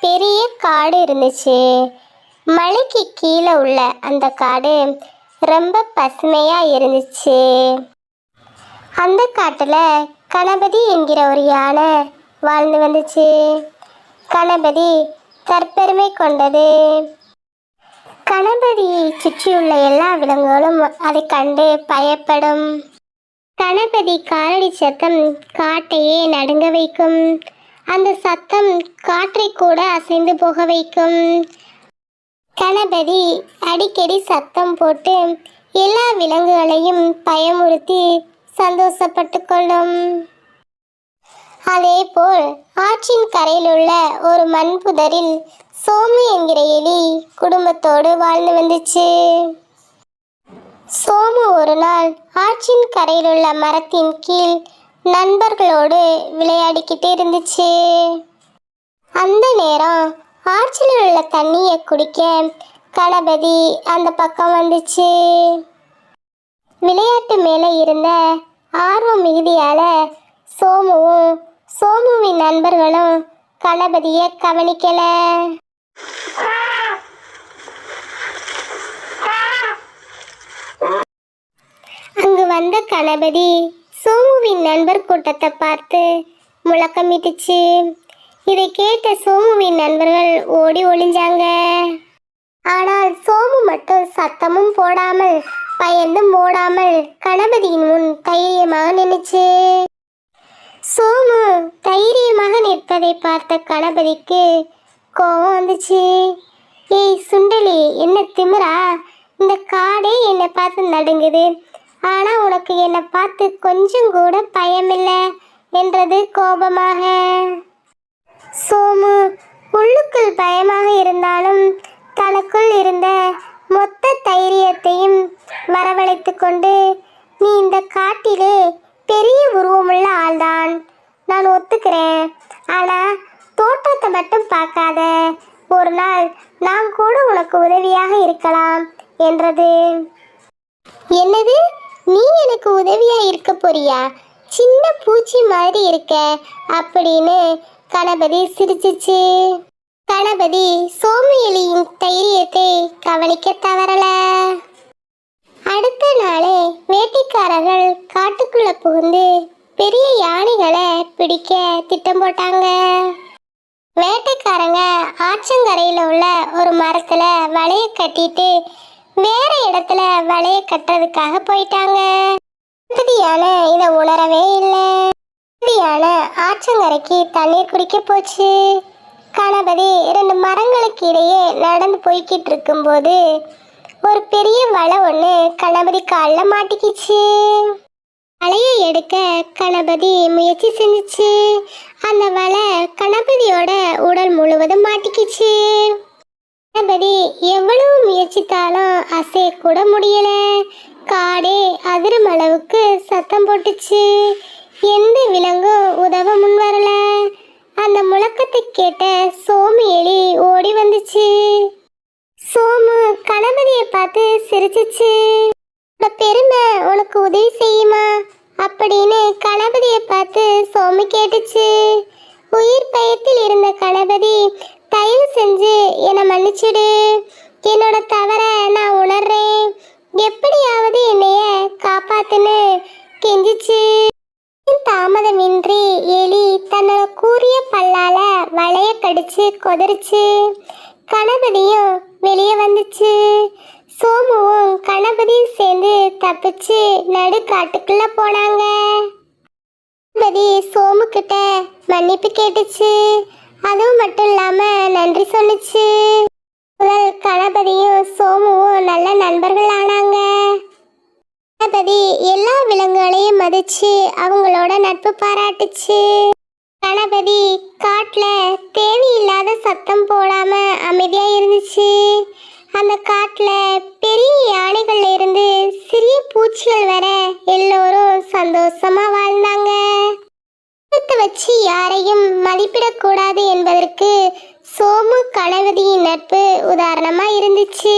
பெரிய காடு இருந்துச்சு. மலைக்கு கீழே உள்ள அந்த காடு ரொம்ப பசுமையா இருந்துச்சு. அந்த காட்டுல கணபதி என்கிற ஒரு யானை வாழ்ந்து வந்துச்சு. கணபதி தற்பெருமை கொண்டது. கணபதியை சுற்றியுள்ள எல்லா விலங்குகளும் அதை கண்டு பயப்படும். கணபதி காலடி சத்தம் காட்டையே நடுங்க வைக்கும். அந்த சத்தம் காற்றை கூட அசைந்து போக வைக்கும். கணபதி அடிக்கடி சத்தம் போட்டு எல்லா விலங்குகளையும் பயமுறுத்தி சந்தோஷப்பட்டு கொள்ளும். அதேபோல் ஆற்றின் கரையில் உள்ள ஒரு மண் புதரில் சோமு என்கிற எலி குடும்பத்தோடு வாழ்ந்து வந்துச்சு. சோமு ஒரு நாள் ஆற்றின் கரையில் உள்ள மரத்தின் கீழ் நண்பர்களோடு விளையாடிக்கிட்டு இருந்துச்சு. அந்த நேரம் ஆற்றில் உள்ள தண்ணியை குடிக்க கணபதி அந்த பக்கம் வந்துச்சு. விளையாட்டு மேலே இருந்த ஆர்வம் மிகுதியால் சோமுவும் சோமுவின் நண்பர்களும் கணபதியை கவனிக்கல. அங்கு வந்த கணபதி சோமுவின் நண்பர் கூட்டத்தை பார்த்து முழக்கமிட்டுச்சு. இதை கேட்ட சோமுவின் நண்பர்கள் ஓடி ஒளிஞ்சாங்க. ஆனால் சோமு மட்டும் சத்தமும் போடாமல் பயந்தும் ஓடாமல் கணபதியின் முன் தைரியமாக நின்னுச்சு. சோமு தைரியமாக நிற்பதை பார்த்த கணபதிக்கு கோபம் வந்துச்சு. ஏய் சுண்டலி என்ன திமிரா? இந்த காடே என்னை பார்த்து நடுங்குது. ஆனா உனக்கு என்னை பார்த்து கொஞ்சம் கூட பயமில்லை என்றது கோபமாக. சோமு உள்ளுக்குள் பயமாக இருந்தாலும் தனக்குள் இருந்த மொத்த தைரியத்தையும் வரவழைத்து கொண்டு நீ இந்த காட்டிலே பெரிய உருவமுள்ள ஆள்தான். நான் ஒத்துக்கிறேன். ஆனா தோற்றத்தை மட்டும் பார்க்காத. ஒரு நாள் நான் கூட உனக்கு உதவியாக இருக்கலாம் என்றது. என்னது? நீ எனக்கு உதவியா இருக்க போறியா? சின்ன பூச்சி மாதிரி இருக்க அப்படின்னு கணபதி சிரிச்சிச்சு. கணபதி சோமு எலியின் தைரியத்தை கவனிக்க தவறல. அடுத்த நாளே வேட்டைக்காரர்கள் காட்டுக்குள்ள புகுந்து பெரிய யானைகளை பிடிக்க திட்டம் போட்டாங்க. வேட்டைக்காரங்க ஆற்றங்கரையில் உள்ள ஒரு மரத்தில் வலையை கட்டிட்டு வேற இடத்துல வலைய கட்டுறதுக்காக போயிட்டாங்க. கணபதி இதை உணரவே இல்லை. கணபதி ஆற்றங்கரைக்கு தண்ணீர் குடிக்க போச்சு. கணபதி ரெண்டு மரங்களுக்கு இடையே நடந்து போய்கிட்டு இருக்கும்போது ஒரு பெரிய வலை ஒன்று கணபதி காலில் மாட்டிக்கிச்சு. வலையை எடுக்க கணபதி முயற்சி செஞ்சுச்சு. அந்த வலை கணபதியோட உடல் முழுவதும் மாட்டிக்கிச்சு. கணபதி எவ்வளவு முயற்சித்தாலும் அசைய கூட முடியல. காடே அதிரும் அளவுக்கு சத்தம் போட்டுச்சு. எந்த விலங்கும் உதவ முன் வரல. அந்த முழக்கத்தை கேட்ட சோமு எலி ஓடி வந்துச்சு. சோமு கணபதியை பார்த்து சிரிச்சிச்சு. பெருமை உனக்கு உதவி செய்யுமா? அப்படின்னு கணபதியை பார்த்து சோமு கேட்டுச்சு. உயிர் பயத்தில் இருந்த கணபதி தயவு செஞ்சு மன்னிச்சிடு என்னோட தவற நான் உணர்றேன். எப்படியாவது என்னைய காப்பாத்துன்னு கெஞ்சிச்சு. தாமதமின்றி எலி தன்னோட கூரிய பல்லால வளைய கடிச்சு கொதிருச்சு கணபதியும் வெளியே வந்துச்சு. சோமுவும் கணபதியும் சேர்ந்து தப்பிச்சு நடு காட்டுக்குள்ள போனாங்க. கணபதி சோமு கிட்ட மன்னிப்பு கேட்டுச்சு. அதுவும் மட்டும் இல்லாம நன்றி சொல்லுச்சு. முதல் கணபதியும் சோமுவும் நல்ல நண்பர்கள் ஆனாங்க கணபதி எல்லா விலங்குகளையும் மதிச்சு அவங்களோட நட்பு பாராட்டுச்சு. கணபதி காட்டுல தேவையில்லாத சத்தம் போடாம அமைதியா இருந்துச்சு. அந்த காட்டுல பெரிய யானைகள்ல இருந்து சிறிய பூச்சிகள் வர எல்லோரும் சந்தோஷமா வாழ்ந்தாங்க. வச்சு யாரையும் மதிப்பிடக்கூடாது என்பதற்கு சோமு கணபதியின் நட்பு உதாரணமா இருந்துச்சு.